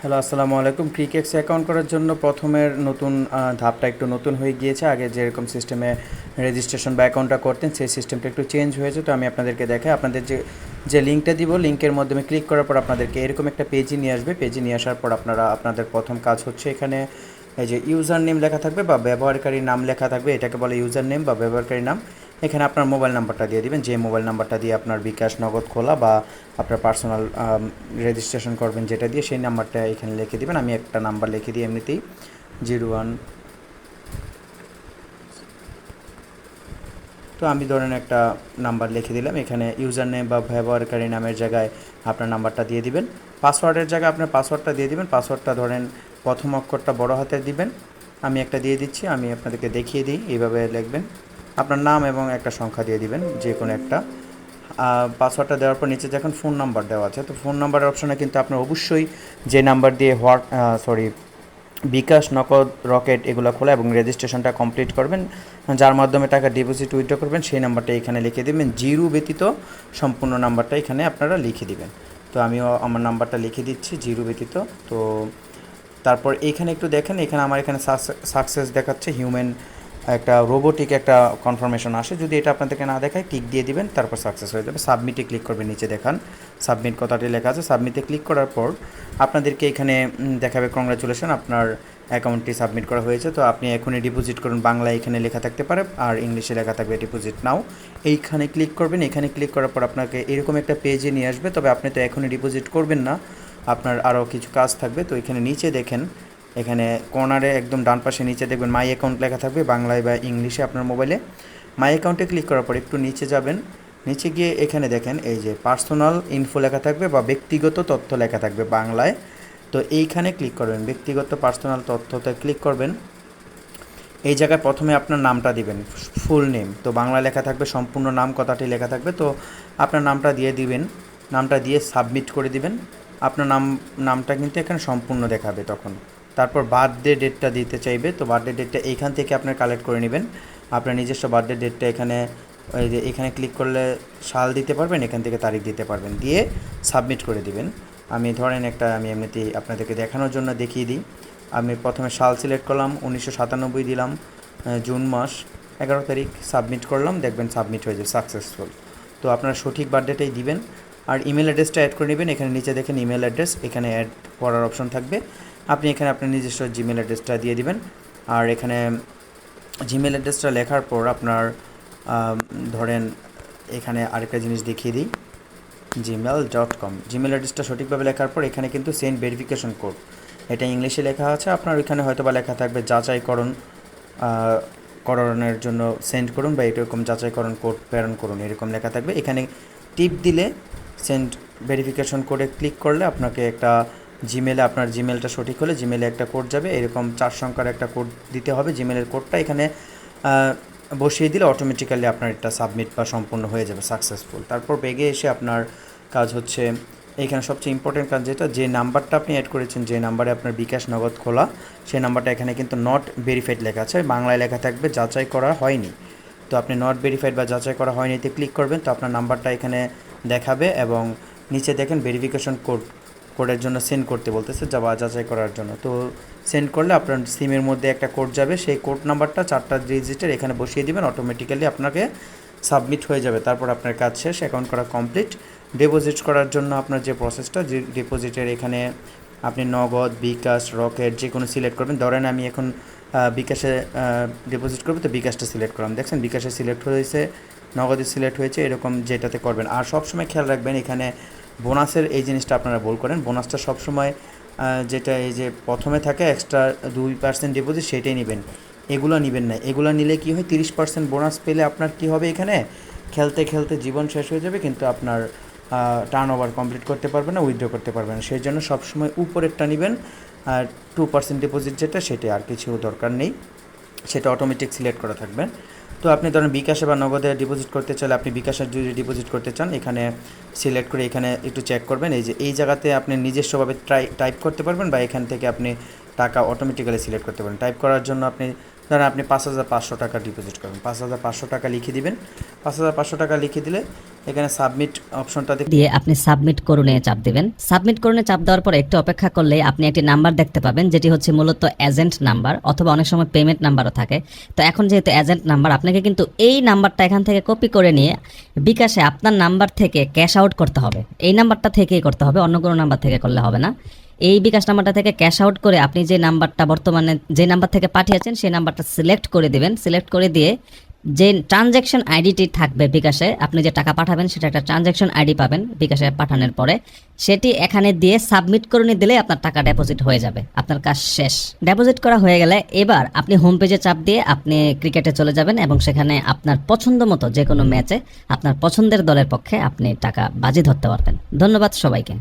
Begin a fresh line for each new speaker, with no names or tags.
Hello, আসসালামু আলাইকুম। Crickex account করার জন্য প্রথমের নতুন ধাপটা একটু নতুন হয়ে গিয়েছে। আগে যেরকম সিস্টেমে রেজিস্ট্রেশন বা অ্যাকাউন্টটা করতেন, সেই সিস্টেমটা একটু চেঞ্জ হয়েছে। তো আমি আপনাদেরকে দেখাই। আপনাদের যে যে লিঙ্কটা দিব লিঙ্কের মাধ্যমে ক্লিক করার পর আপনাদেরকে এরকম একটা পেজে নিয়ে আসবে। পেজে নিয়ে আসার পর আপনারা, আপনাদের প্রথম কাজ হচ্ছে এখানে এই যে ইউজার নেম লেখা থাকবে বা ব্যবহারকারীর নাম লেখা থাকবে। এটাকে বলে ইউজার নেম বা ব্যবহারকারীর নাম। এখানে আপনার মোবাইল নাম্বারটা দিয়ে দিবেন। যে মোবাইল নাম্বারটা দিয়ে আপনার বিকাশ নগদ খোলা বা আপনার পার্সোনাল রেজিস্ট্রেশন করবেন যেটা দিয়ে সেই নাম্বারটা এখানে লিখে দিবেন। আমি একটা নাম্বার লিখে দিই এমনিতেই। Zero one. তো আমি ধরেন একটা নাম্বার লিখে দিলাম। এখানে ইউজার নেম বা ব্যবহারকারী নামের জায়গায় আপনার নাম্বারটা দিয়ে দিবেন। পাসওয়ার্ডের জায়গায় আপনার পাসওয়ার্ডটা দিয়ে দিবেন। পাসওয়ার্ডটা ধরেন প্রথম অক্ষরটা বড় হাতে দিবেন। আমি একটা দিয়ে দিচ্ছি। আমি আপনাদেরকে দেখিয়ে দিই। এইভাবে লিখবেন। আপনার নাম এবং একটা সংখ্যা দিয়ে দিবেন যে কোনো একটা পাসওয়ার্ডটা দেওয়ার পর নিচে যখন ফোন নাম্বার দেওয়া আছে, তো ফোন নাম্বারের অপশানে কিন্তু আপনার অবশ্যই যে নাম্বার দিয়ে what sorry bKash Nagad Rocket এগুলো খোলা এবং রেজিস্ট্রেশনটা কমপ্লিট করবেন। যার মাধ্যমে টাকা ডিপোজিট উইথড্র করবেন, সেই নাম্বারটা এখানে লিখে দেবেন। জিরো ব্যতীত সম্পূর্ণ নাম্বারটা এখানে আপনারা লিখে দিবেন। তো আমিও আমার নাম্বারটা লিখে দিচ্ছি, জিরো ব্যতীত। তো তারপর এইখানে একটু দেখেন, এখানে আমার এখানে সাকসেস দেখাচ্ছে হিউম্যান একটা রোবোটিক একটা কনফার্মেশন আসে। যদি এটা আপনাদেরকে না দেখায় ক্লিক দিয়ে দিবেন, তারপর সাকসেস হয়ে যাবে। সাবমিটে ক্লিক করবেন নিচে দেখান। সাবমিট কথাটি লেখা আছে। সাবমিটে ক্লিক করার পর আপনাদেরকে এখানে দেখাবে কংগ্রাচুলেশন আপনার অ্যাকাউন্টটি সাবমিট করা হয়েছে। তো আপনি এখনই ডিপোজিট করুন, বাংলায় এখানে লেখা থাকতে পারে, আর ইংলিশে লেখা থাকবে ডিপোজিট নাও এইখানে ক্লিক করবেন, এখানে ক্লিক করার পর আপনাকে এরকম একটা পেজে নিয়ে আসবে। তবে আপনি তো এখনই ডিপোজিট করবেন না, আপনার আরও কিছু কাজ থাকবে। তো এখানে নিচে দেখেন এখানে কর্নারে একদম ডান পাশে নিচে দেখবেন মাই অ্যাকাউন্ট লেখা থাকবে বাংলায় বা ইংলিশে আপনার মোবাইলে। মাই অ্যাকাউন্টে ক্লিক করার পর একটু নিচে যাবেন। নিচে গিয়ে এখানে দেখেন এই যে পার্সোনাল ইনফো লেখা থাকবে বা ব্যক্তিগত তথ্য লেখা থাকবে বাংলায়। তো এইখানে ক্লিক করবেন, ব্যক্তিগত পার্সোনাল তথ্যতে ক্লিক করবেন। এই জায়গায় প্রথমে আপনার নামটা দিবেন ফুল নেম তো বাংলা লেখা থাকবে, সম্পূর্ণ নাম কথাটি লেখা থাকবে। তো আপনার নামটা দিয়ে দিবেন, নামটা দিয়ে সাবমিট করে দিবেন। আপনার নাম, নামটা কিন্তু এখানে সম্পূর্ণ দেখাবে তখন। তারপর বার্থডে ডেটটা দিতে চাইবে। তো বার্থডে ডেটটা এইখান থেকে আপনার কালেক্ট করে নেবেন। আপনার নিজস্ব বার্থডে ডেটটা এখানে, ওই যে এখানে ক্লিক করলে সাল দিতে পারবেন, এখান থেকে তারিখ দিতে পারবেন। দিয়ে সাবমিট করে দিবেন। আমি ধরেন একটা, আমি এমনিতেই আপনাদেরকে দেখানোর জন্য দেখিয়ে দিই। আমি প্রথমে সাল সিলেক্ট করলাম, উনিশশো সাতানব্বই দিলাম জুন মাস, এগারো তারিখ সাবমিট করলাম, দেখবেন সাবমিট হয়ে যাবে সাকসেসফুল তো আপনারা সঠিক বার্থডেটাই দিবেন। আর ইমেল অ্যাড্রেসটা অ্যাড করে নেবেন, এখানে নিচে দেখেন ইমেল অ্যাড্রেস এখানে অ্যাড করার অপশন থাকবে। আপনি এখানে আপনার নিজস্ব জিমেল অ্যাড্রেসটা দিয়ে দিবেন। আর এখানে জিমেল অ্যাড্রেসটা লেখার পর আপনার ধরেন এখানে আরেকটা জিনিস দেখিয়ে দিই। জিমেল ডট কম জিমেল অ্যাড্রেসটা সঠিকভাবে লেখার পর এখানে কিন্তু সেন্ড ভেরিফিকেশন কোড এটা ইংলিশে লেখা আছে। আপনার ওইখানে হয়তো বা লেখা থাকবে যাচাইকরণ করণের জন্য সেন্ড করুন বা এরকম যাচাইকরণ কোড প্রেরণ করুন, এরকম লেখা থাকবে। এখানে টিপ দিলে সেন্ড ভেরিফিকেশন কোডে ক্লিক করলে আপনাকে একটা জিমেলে আপনার জিমেলটা সঠিক হলে জিমেলে একটা কোড যাবে। এরকম চার সংখ্যার একটা কোড দিতে হবে। জিমেলের কোডটা এখানে বসিয়ে দিলে অটোমেটিক্যালি আপনার এটা সাবমিট বা সম্পূর্ণ হয়ে যাবে সাকসেসফুল তারপর বেগে এসে আপনার কাজ হচ্ছে, এখানে সবচেয়ে ইম্পর্টেন্ট কাজ যেটা, যে নাম্বারটা আপনি অ্যাড করেছেন, যে নাম্বারে আপনার বিকাশ নগদ খোলা সেই নাম্বারটা এখানে কিন্তু নট ভেরিফাইড লেখা আছে। বাংলায় লেখা থাকবে, যাচাই করা হয়নি। তো আপনি নট ভেরিফাইড বা যাচাই করা হয়নি এতে ক্লিক করবেন, তো আপনার নাম্বারটা এখানে দেখাবে এবং নিচে দেখেন ভেরিফিকেশন কোড কোডের জন্য সেন্ড করতে বলতেছে যা বা যাচাই করার জন্য। তো সেন্ড করলে আপনার সিমের মধ্যে একটা কোড যাবে, সেই কোড নাম্বারটা চারটা ডিজিটের এখানে বসিয়ে দিবেন অটোমেটিক্যালি আপনাকে সাবমিট হয়ে যাবে। তারপর আপনার কাজ শেষ অ্যাকাউন্ট করা কমপ্লিট ডিপোজিট করার জন্য আপনার যে প্রসেসটা যে ডিপোজিটের এখানে আপনি নগদ, বিকাশ রকেট যে কোনো সিলেক্ট করবেন। ধরেন আমি এখন বিকাশে ডিপোজিট করব, তো বিকাশটা সিলেক্ট করলাম। দেখছেন, বিকাশে সিলেক্ট হয়েছে, নগদে সিলেক্ট হয়েছে, এরকম যেটাতে করবেন। আর সবসময় খেয়াল রাখবেন, এখানে বোনাসের এই জিনিসটা আপনারা ভুল করেন। বোনাসটা সবসময় যেটা এই যে প্রথমে থাকে এক্সট্রা দুই পার্সেন্ট ডিপোজিট সেটাই নেবেন। এগুলো নেবেন না। এগুলো নিলে কি হয়, তিরিশ পার্সেন্ট বোনাস পেলে আপনার কি হবে এখানে? খেলতে খেলতে জীবন শেষ হয়ে যাবে, কিন্তু আপনার টার্ন ওভার কমপ্লিট করতে পারবেন না উইথড্র করতে পারবেন না। সেই জন্য সবসময় উপরেরটা নেবেন আর টু পার্সেন্ট ডিপোজিট যেটা, সেটা আর কিছু দরকার নেই। সেটা অটোমেটিক সিলেক্ট করা থাকবে। তো আপনি ধরেন বিকাশে বা নগদে ডিপোজিট করতে চাইলে আপনি বিকাশে যদি ডিপোজিট করতে চান, এখানে সিলেক্ট করে এখানে একটু চেক করবেন। এই যে, এই জায়গাতে আপনি নিজস্বভাবে ট্রাই টাইপ করতে পারবেন বা এখান থেকে আপনি টাকা অটোমেটিক্যালি সিলেক্ট করতে পারেন। টাইপ করার জন্য আপনি ধরেন আপনি পাঁচ হাজার পাঁচশো টাকা ডিপোজিট করবেন। পাঁচ হাজার পাঁচশো টাকা লিখে দিবেন। পাঁচ হাজার পাঁচশো টাকা লিখে দিলে এখানে সাবমিট অপশনটা
দিয়ে আপনি সাবমিট করুনে চাপ দিবেন। সাবমিট করুনে চাপ দেওয়ার পর একটু অপেক্ষা করলে আপনি একটি নাম্বার দেখতে পাবেন, যেটি হচ্ছে মূলত এজেন্ট নাম্বার অথবা অনেক সময় পেমেন্ট নাম্বারও থাকে। তো এখন যেহেতু এজেন্ট নাম্বার আপনাকে কিন্তু এই নাম্বারটা এখান থেকে কপি করে নিয়ে বিকাশে আপনার নাম্বার থেকে ক্যাশ আউট করতে হবে। এই নাম্বারটা থেকেই করতে হবে, অন্য কোনো নাম্বার থেকে করলে হবে না। এই বিকাশ নাম্বারটা থেকে ক্যাশ আউট করে আপনি যে নাম্বারটা বর্তমানে, যে নাম্বার থেকে পাঠিয়েছেন, সেই নাম্বারটা সিলেক্ট করে দিবেন। সিলেক্ট করে দিয়ে যে ট্রানজ্যাকশন আইডিটি থাকবে বিকাশে, আপনি যে টাকা পাঠাবেন, সেটা একটা ট্রানজ্যাকশন আইডি পাবেন বিকাশে পাঠানোর পরে। সেটি এখানে দিয়ে সাবমিট করে নিয়ে দিলে আপনার টাকা ডেপোজিট হয়ে যাবে, আপনার কাজ শেষ। ডেপোজিট করা হয়ে গেলে এবার আপনি হোম পেজে চাপ দিয়ে আপনি ক্রিকেটে চলে যাবেন এবং সেখানে আপনার পছন্দ মতো যে কোনো ম্যাচে আপনার পছন্দের দলের পক্ষে আপনি টাকা বাজি ধরতে পারবেন। ধন্যবাদ সবাইকে।